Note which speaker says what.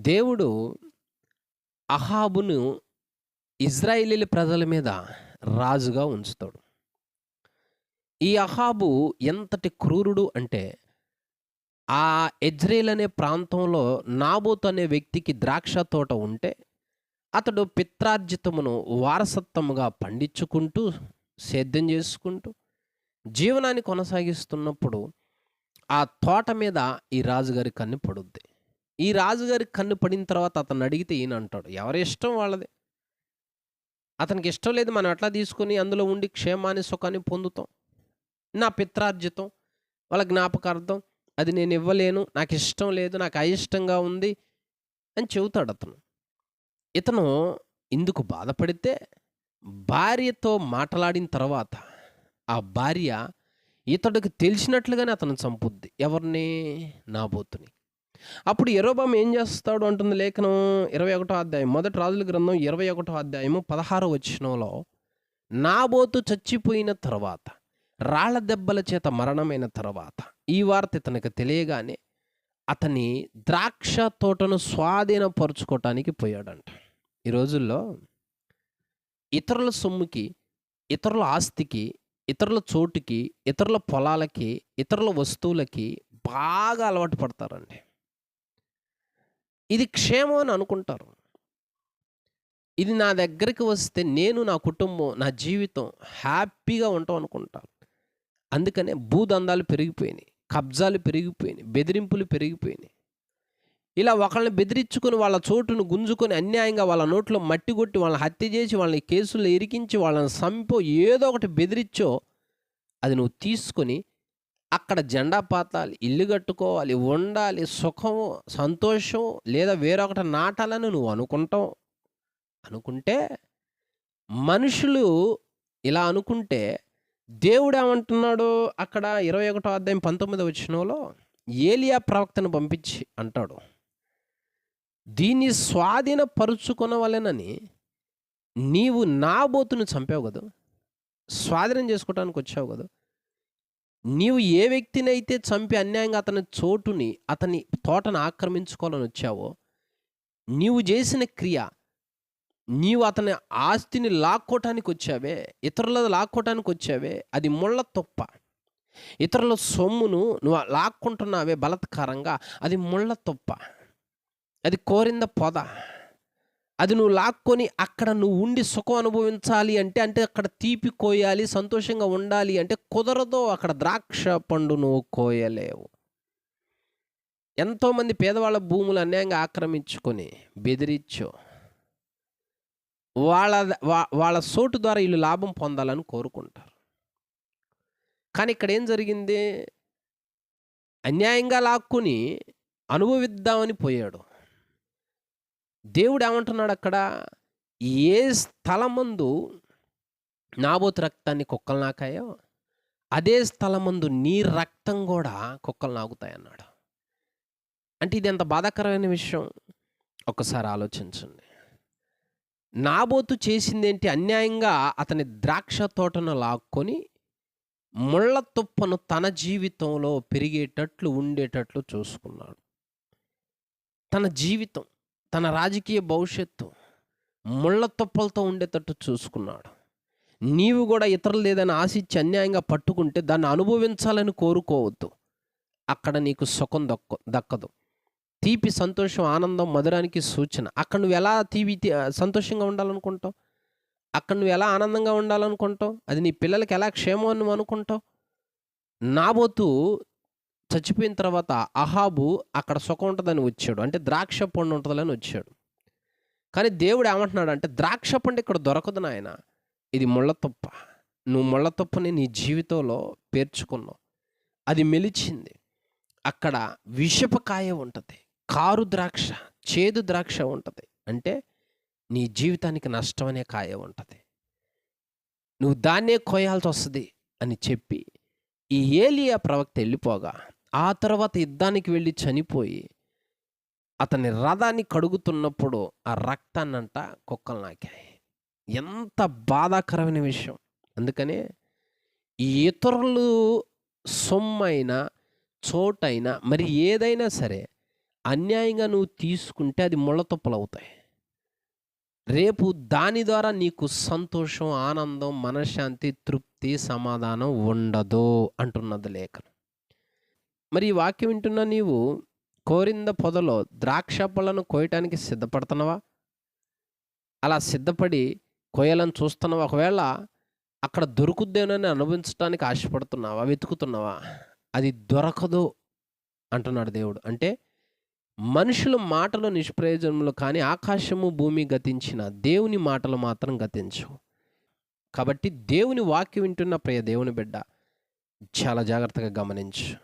Speaker 1: దేవుడు అహాబును ఇజ్రాయేలీల ప్రజల మీద రాజుగా ఉంచుతాడు. ఈ అహాబు ఎంతటి క్రూరుడు అంటే ఆ ఎజ్రేల్ అనే ప్రాంతంలో నాబోత్ అనే వ్యక్తికి ద్రాక్ష తోట ఉంటే అతడు పిత్రార్జితమును వారసత్వముగా పండించుకుంటూ సేద్యం చేసుకుంటూ జీవనాన్ని కొనసాగిస్తున్నప్పుడు ఆ తోట మీద ఈ రాజుగారి కన్ను పడుద్ది. ఈ రాజుగారి కన్ను పడిన తర్వాత అతను అడిగితే ఈయన అంటాడు ఎవరి ఇష్టం వాళ్ళది? అతనికి ఇష్టం లేదు మనం ఎట్లా తీసుకొని అందులో ఉండి క్షేమాన్ని సుఖాన్ని పొందుతాం. నా పిత్రార్జితం వాళ్ళ జ్ఞాపకార్థం అది నేను ఇవ్వలేను నాకు ఇష్టం లేదు నాకు అయిష్టంగా ఉంది అని చెబుతాడు అతను. ఇతను ఇందుకు బాధపడితే భార్యతో మాట్లాడిన తర్వాత ఆ భార్య ఇతడికి తెలిసినట్లుగానే అతను చంపుద్ది. ఎవరిని? నాబోతుని. అప్పుడు ఎరోబామ్ ఏం చేస్తాడు అంటుంది లేఖనం? ఇరవై ఒకటో అధ్యాయం. మొదటి రాజుల గ్రంథం ఇరవై ఒకటో అధ్యాయము పదహారో వచ్చినంలో నాబోతు చచ్చిపోయిన తర్వాత రాళ్ళ దెబ్బల చేత మరణమైన తర్వాత ఈ వార్త ఇతనికి తెలియగానే అతని ద్రాక్ష తోటను స్వాధీనపరుచుకోవటానికి పోయాడంట. ఈ రోజుల్లో ఇతరుల సొమ్ముకి ఇతరుల ఆస్తికి ఇతరుల చోటుకి ఇతరుల పొలాలకి ఇతరుల వస్తువులకి బాగా అలవాటు పడతారండి. ఇది క్షేమం అని అనుకుంటారు. ఇది నా దగ్గరికి వస్తే నేను నా కుటుంబం నా జీవితం హ్యాపీగా ఉంటాం అనుకుంటాను అందుకనే భూదందాలు పెరిగిపోయినాయి కబ్జాలు పెరిగిపోయినాయి బెదిరింపులు పెరిగిపోయినాయి. ఇలా ఒకళ్ళని బెదిరించుకొని వాళ్ళ చోటును గుంజుకొని అన్యాయంగా వాళ్ళ నోట్లో మట్టి కొట్టి వాళ్ళని హత్య చేసి వాళ్ళని కేసుల్లో ఇరికించి వాళ్ళని సంపో ఏదో ఒకటి బెదిరించో అది నువ్వు తీసుకొని అక్కడ జెండా పాతాలి ఇల్లు కట్టుకోవాలి ఉండాలి సుఖము సంతోషం లేదా వేరొకటి నాటాలని నువ్వు అనుకుంటావు. అనుకుంటే మనుషులు ఇలా అనుకుంటే దేవుడు ఏమంటున్నాడు అక్కడ ఇరవై ఒకటో అధ్యాయం పంతొమ్మిది వచ్చినలో ఏలియా ప్రవక్తను పంపించి అంటాడు దీన్ని స్వాధీనపరుచుకొనవలెనని నీవు నాబోతును చంపావు కదా? స్వాధీనం చేసుకోవడానికి వచ్చావు కదా? నీవు ఏ వ్యక్తినైతే చంపి అన్యాయంగా అతని చోటుని అతని తోటను ఆక్రమించుకోవాలని వచ్చావో నీవు చేసిన క్రియ నీవు అతని ఆస్తిని లాక్కోటానికి వచ్చావే ఇతరుల లాక్కోటానికి వచ్చావే అది ముళ్ళ తొప్ప. ఇతరుల సొమ్మును నువ్వు లాక్కుంటున్నావే బలత్కారంగా అది ముళ్ళ తొప్ప. అది కోరింద పొద. అది నువ్వు లాక్కొని అక్కడ నువ్వు ఉండి సుఖం అనుభవించాలి అంటే అంటే అక్కడ తీపి కోయాలి సంతోషంగా ఉండాలి అంటే కుదరదో అక్కడ ద్రాక్ష పండు నువ్వు కోయలేవు. ఎంతోమంది పేదవాళ్ళ భూములు అన్యాయంగా ఆక్రమించుకొని బెదిరించో. వాళ్ళ వాళ్ళ సోటు ద్వారా వీళ్ళు లాభం పొందాలని కోరుకుంటారు. కానీ ఇక్కడ ఏం జరిగింది? అన్యాయంగా లాక్కుని అనుభవిద్దామని పోయాడు. దేవుడు ఏమంటున్నాడు అక్కడ ఏ స్థలమందు నాబోతు రక్తాన్ని కుక్కలు నాకాయో అదే స్థలమందు నీ రక్తం కూడా కుక్కలు నాగుతాయన్నాడు. అంటే ఇది ఎంత బాధాకరమైన విషయం? ఒకసారి ఆలోచించండి. నాబోతు చేసిందేంటి? అన్యాయంగా అతని ద్రాక్ష తోటను లాక్కొని ముళ్ళ తుప్పను తన జీవితంలో పెరిగేటట్లు ఉండేటట్లు చూసుకున్నాడు. తన జీవితం తన రాజకీయ భవిష్యత్తు ముళ్ళతుప్పలతో ఉండేటట్టు చూసుకున్నాడు. నీవు కూడా ఇతరులు ఏదైనా ఆశించి అన్యాయంగా పట్టుకుంటే దాన్ని అనుభవించాలని కోరుకోవద్దు. అక్కడ నీకు సుఖం దక్క దక్కదు. తీపి సంతోషం ఆనందం మధురానికి సూచన. అక్కడ నువ్వు ఎలా తీపి తీ- సంతోషంగా ఉండాలనుకుంటావు? అక్కడ నువ్వు ఎలా ఆనందంగా ఉండాలనుకుంటావు? అది నీ పిల్లలకి ఎలా క్షేమం అని నువ్వు అనుకుంటావు? నాబోతు చచ్చిపోయిన తర్వాత అహాబు అక్కడ సుఖం ఉంటుందని వచ్చాడు. అంటే ద్రాక్ష పండు ఉంటుందని వచ్చాడు. కానీ దేవుడు ఏమంటున్నాడు అంటే ద్రాక్ష పండు ఇక్కడ దొరకదు నాయన. ఇది ముళ్ళతుప్ప నువ్వు ముళ్ళతుప్పని నీ జీవితంలో పేర్చుకున్నావు. అది మెలిచింది. అక్కడ విషపకాయ ఉంటుంది. కారు ద్రాక్ష చేదు ద్రాక్ష ఉంటుంది. అంటే నీ జీవితానికి నష్టం అనే కాయ ఉంటుంది. నువ్వు దాన్నే కోయాల్సి వస్తుంది అని చెప్పి ఈ ఏలియా ప్రవక్త వెళ్ళిపోగా ఆ తర్వాత యుద్ధానికి వెళ్ళి చనిపోయి అతని రథాన్ని కడుగుతున్నప్పుడు ఆ రక్తాన్నంట కుక్కలు నాకాయి. ఎంత బాధాకరమైన విషయం. అందుకనే ఇతరులు సొమ్మైనా చోటైనా మరి ఏదైనా సరే అన్యాయంగా నువ్వు తీసుకుంటే అది ముళ్ళ రేపు దాని ద్వారా నీకు సంతోషం ఆనందం మనశ్శాంతి తృప్తి సమాధానం ఉండదు అంటున్నది లేఖనం. మరి ఈ వాక్యం వింటున్న నీవు కోరింద పొదలో ద్రాక్ష పళ్ళను కోయటానికి సిద్ధపడుతున్నావా? అలా సిద్ధపడి కొయ్యాలని చూస్తున్నావా? ఒకవేళ అక్కడ దొరుకుద్దేనని అనుభవించడానికి ఆశపడుతున్నావా? వెతుకుతున్నావా? అది దొరకదు అంటున్నాడు దేవుడు. అంటే మనుషుల మాటలు నిష్ప్రయోజనములు కానీ ఆకాశము భూమి గతించిన దేవుని మాటలు మాత్రం గతించవు కాబట్టి దేవుని వాక్యం వింటున్న ప్రియ దేవుని బిడ్డ చాలా జాగ్రత్తగా గమనించు.